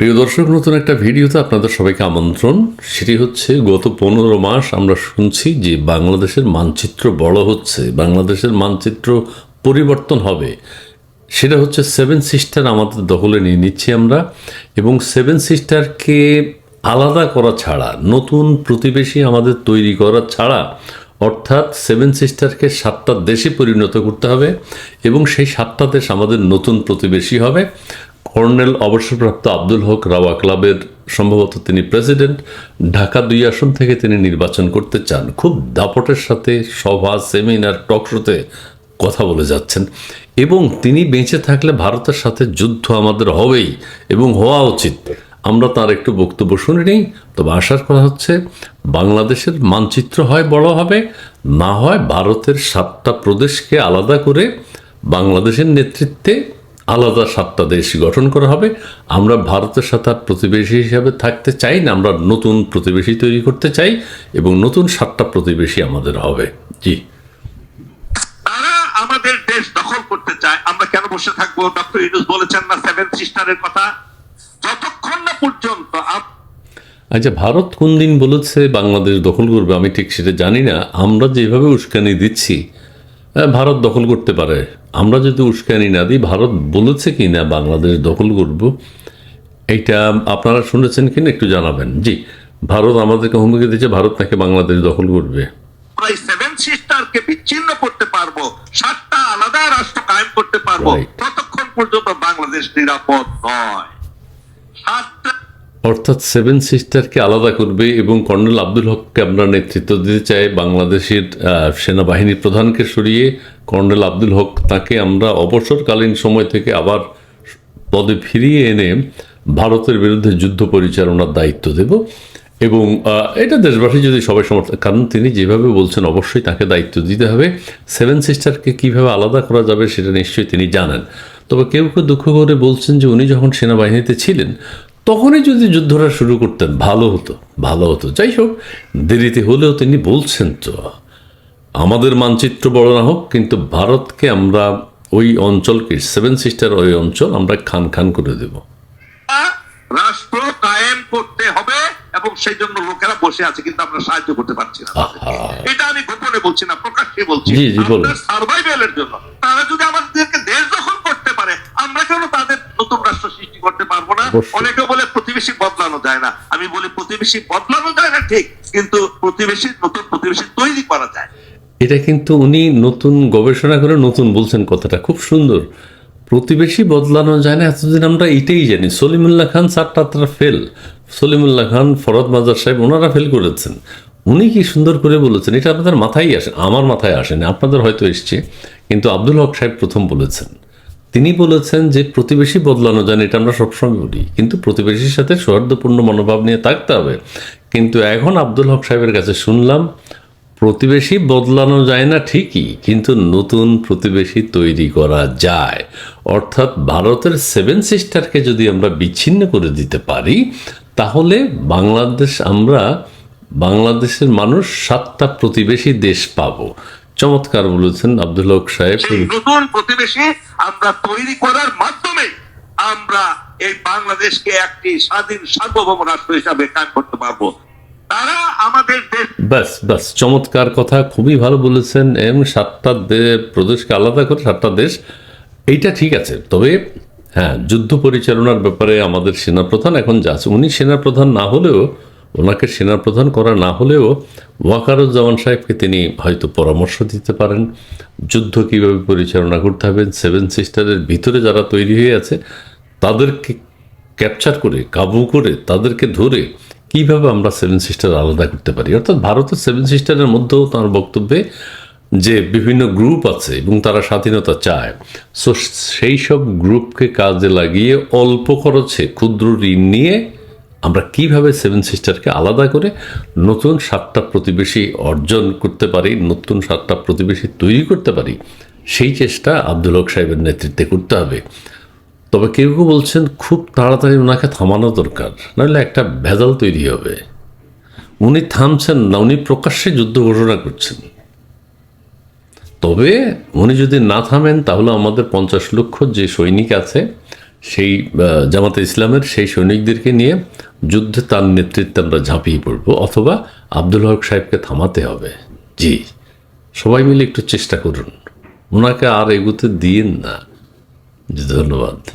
প্রিয় দর্শক, নতুন একটা ভিডিওতে আপনাদের সবাইকে আমন্ত্রণ। সেটি হচ্ছে, গত পনেরো মাস আমরা শুনছি যে বাংলাদেশের মানচিত্র বড় হচ্ছে, বাংলাদেশের মানচিত্র পরিবর্তন হবে। সেটা হচ্ছে সেভেন সিস্টার আমাদের দখলে নিয়ে নিচ্ছি আমরা, এবং সেভেন সিস্টারকে আলাদা করা ছাড়া, নতুন প্রতিবেশী আমাদের তৈরি করা ছাড়া, অর্থাৎ সেভেন সিস্টারকে সাতটা দেশে পরিণত করতে হবে, এবং সেই সাতটা দেশ আমাদের নতুন প্রতিবেশী হবে। কর্নেল অবসরপ্রাপ্ত আব্দুল হক রাওয়া ক্লাবের সম্ভবত তিনি প্রেসিডেন্ট। ঢাকা দুই আসন থেকে তিনি নির্বাচন করতে চান। খুব দাপটের সাথে সভা, সেমিনার টকশোতে কথা বলে যাচ্ছেন। এবং তিনি বেঁচে থাকলে ভারতের সাথে যুদ্ধ আমাদের হবেই এবং হওয়া উচিত। আমরা তার একটু বক্তব্য শুনে নিই, তবে আশার কথা হচ্ছে, বাংলাদেশের মানচিত্র হয় বড় হবে, না হয় ভারতের সাতটা প্রদেশকে আলাদা করে বাংলাদেশের নেতৃত্বে আলাদা সাতটা দেশ গঠন করা হবে। আমরা ভারতের সাথে আর প্রতিবেশী হিসাবে থাকতে চাই না আমরা নতুন প্রতিবেশী তৈরি করতে চাই এবং নতুন সাতটা প্রতিবেশী আমাদের হবে। জি। তারা আমাদের দেশ দখল করতে চায়। আমরা কেন বসে থাকব? ডক্টর ইউনুস বলেছেন না সেভেন সিস্টারের কথা। যতক্ষণ না পর্যন্ত আচ্ছা ভারত কোন দিন বলেছে বাংলাদেশ দখল করবে? আমি ঠিক সেটা জানি না। আমরা যেভাবে উস্কানি দিচ্ছি ভারত দখল করতে পারে। আমরা যদি উস্কানি না দিই ভারত বলেছে কি না বাংলাদেশ দখল করব এইটা আপনারা শুনেছেন কিনা একটু জানাবেন। জি ভারত আমাদেরকে হুমকি দিচ্ছে ভারত নাকি বাংলাদেশ দখল করবে। এই সেভেন সিস্টারকে বিচ্ছিন্ন করতে পারব সাতটা আলাদা রাষ্ট্র কায়েম করতে পারব. ততক্ষণ পর্যন্ত বাংলাদেশ নিরাপদ নয়। সাতটা অর্থাৎ সেভেন সিস্টারকে আলাদা করবে এবং কর্নেল আব্দুল হককে আমরা নেতৃত্ব দিতে চাই বাংলাদেশের সেনাবাহিনী প্রধানকে সরিয়ে। কর্নেল আব্দুল হক তাকে আমরা অবসরকালীন সময় থেকে আবার পদে ফিরিয়ে এনে ভারতের বিরুদ্ধে যুদ্ধ পরিচালনার দায়িত্ব দেব। এবং এটা দেশবাসী যদি সবাই সমর্থন কারণ তিনি যেভাবে বলছেন অবশ্যই তাকে দায়িত্ব দিতে হবে। সেভেন সিস্টারকে কীভাবে আলাদা করা যাবে সেটা নিশ্চয়ই তিনি জানেন। তবে কেউ কেউ দুঃখ করে বলছেন যে উনি যখন সেনাবাহিনীতে ছিলেন তখনই যদি যুদ্ধটা শুরু করতেন ভালো হতো ভালো হতো। যাই হোক দেরিতে হলেও তিনি বলছেন তো আমাদের মানচিত্র বড় না হোক কিন্তু ভারতকে আমরা ওই অঞ্চলকে সেভেন সিস্টার ওই অঞ্চল আমরা খান খান করে দেব। রাষ্ট্র কায়েম করতে হবে এবং সেই জন্য লোকেরা বসে আছে কিন্তু আমরা সাহায্য করতে পারছি না। এটা আমি গোপনে বলছি না প্রকাশ্যে বলছি। সার্ভাইভেলের জন্য তারা যদি আমাদেরকে দেশ দখল করতে পারে আমরা কেন তাদের নতুন রাষ্ট্র সৃষ্টি করতে পারব না অবশ্যই। অনেকে বলে প্রতিবেশী বদলানো যায় না। আমি বলি প্রতিবেশী বদলানো যায় না ঠিক কিন্তু প্রতিবেশী নতুন প্রতিবেশী তৈরি করা যায়। এটা কিন্তু উনি নতুন গবেষণা করে নতুন বলছেন কথাটা। খুব সুন্দর। প্রতিবেশী বদলানো যায় না এতদিন আমরা এটাই জানি। সলিমুল্লাহ খান তারা ফেল। সলিমুল্লাহ খান ফরদ মাজার সাহেব ওনারা ফেল করেছেন। উনি কি সুন্দর করে বলেছেন এটা আপনাদের মাথায় আসে আমার মাথায় আসেনি আপনাদের হয়তো এসছে কিন্তু আব্দুল হক সাহেব প্রথম বলেছেন। তিনি বলেছেন যে প্রতিবেশী বদলানো যায় এটা আমরা সবসময় বলি, কিন্তু প্রতিবেশীর সাথে সৌহার্দ্যপূর্ণ মনোভাব নিয়ে থাকতে হবে। কিন্তু এখন আব্দুল হক সাহেবের কাছে শুনলাম, প্রতিবেশী বদলানো যায় না ঠিকই, কিন্তু নতুন প্রতিবেশী তৈরি করা যায়। অর্থাৎ ভারতের সেভেন সিস্টারকে যদি আমরা বিচ্ছিন্ন করে দিতে পারি, তাহলে বাংলাদেশ, আমরা বাংলাদেশের মানুষ সাতটা প্রতিবেশী দেশ পাবো। চমৎকার বলেছেন আব্দুল হক সাহেব। নতুন প্রতিবেশী আমরা তৈরি করার মাধ্যমে আমরা এই বাংলাদেশকে একটি স্বাধীন সার্বভৌম রাষ্ট্র হিসাবে কায়েম করতে পারব। তারা আমাদের দেশ ব্যাস চমৎকার কথা খুবই ভালো বলেছেন এবং সাতটা প্রদেশকে আলাদা করে সাতটা দেশ। এইটা ঠিক আছে তবে হ্যাঁ যুদ্ধ পরিচালনার ব্যাপারে আমাদের সেনাপ্রধান এখন যা আছে উনি সেনাপ্রধান না হলেও ওনাকে সেনাপ্রধান করা না হলেও ওয়াকারুজ্জামান সাহেবকে তিনি হয়তো পরামর্শ দিতে পারেন। যুদ্ধ কীভাবে পরিচালনা করতে হবে, সেভেন সিস্টারের ভিতরে যারা তৈরি হয়ে আছে, তাদেরকে ক্যাপচার করে, কাবু করে, তাদেরকে ধরে কীভাবে আমরা সেভেন সিস্টার আলাদা করতে পারি? অর্থাৎ ভারতের সেভেন সিস্টারের মধ্যেও তার বক্তব্যে যে বিভিন্ন গ্রুপ আছে এবং তারা স্বাধীনতা চায়, সো সেই সব গ্রুপকে কাজে লাগিয়ে অল্প খরচে ক্ষুদ্র ঋণ নিয়ে আমরা কীভাবে সেভেন সিস্টারকে আলাদা করে নতুন সাতটা প্রতিবেশী অর্জন করতে পারি, নতুন সাতটা প্রতিবেশী তৈরি করতে পারি, সেই চেষ্টা আব্দুল হক সাহেবের নেতৃত্বে করতে হবে। তবে কেউ কেউ বলছেন খুব তাড়াতাড়ি ওনাকে থামানো দরকার, নাহলে একটা ভেজাল তৈরি হবে। উনি থামছেন না, উনি প্রকাশ্যে যুদ্ধ ঘোষণা করছেন। তবে উনি যদি না থামেন, তাহলে আমাদের পঞ্চাশ লক্ষ যে সৈনিক আছে সেই জামাতে ইসলামের সেই সৈনিকদেরকে নিয়ে যুদ্ধে তার নেতৃত্বে আমরা ঝাঁপিয়ে পড়ব, অথবা আব্দুল হক সাহেবকে থামাতে হবে। জি, সবাই মিলে একটু চেষ্টা করুন। ওনাকে আর এগুতে দিন না। ধন্যবাদ।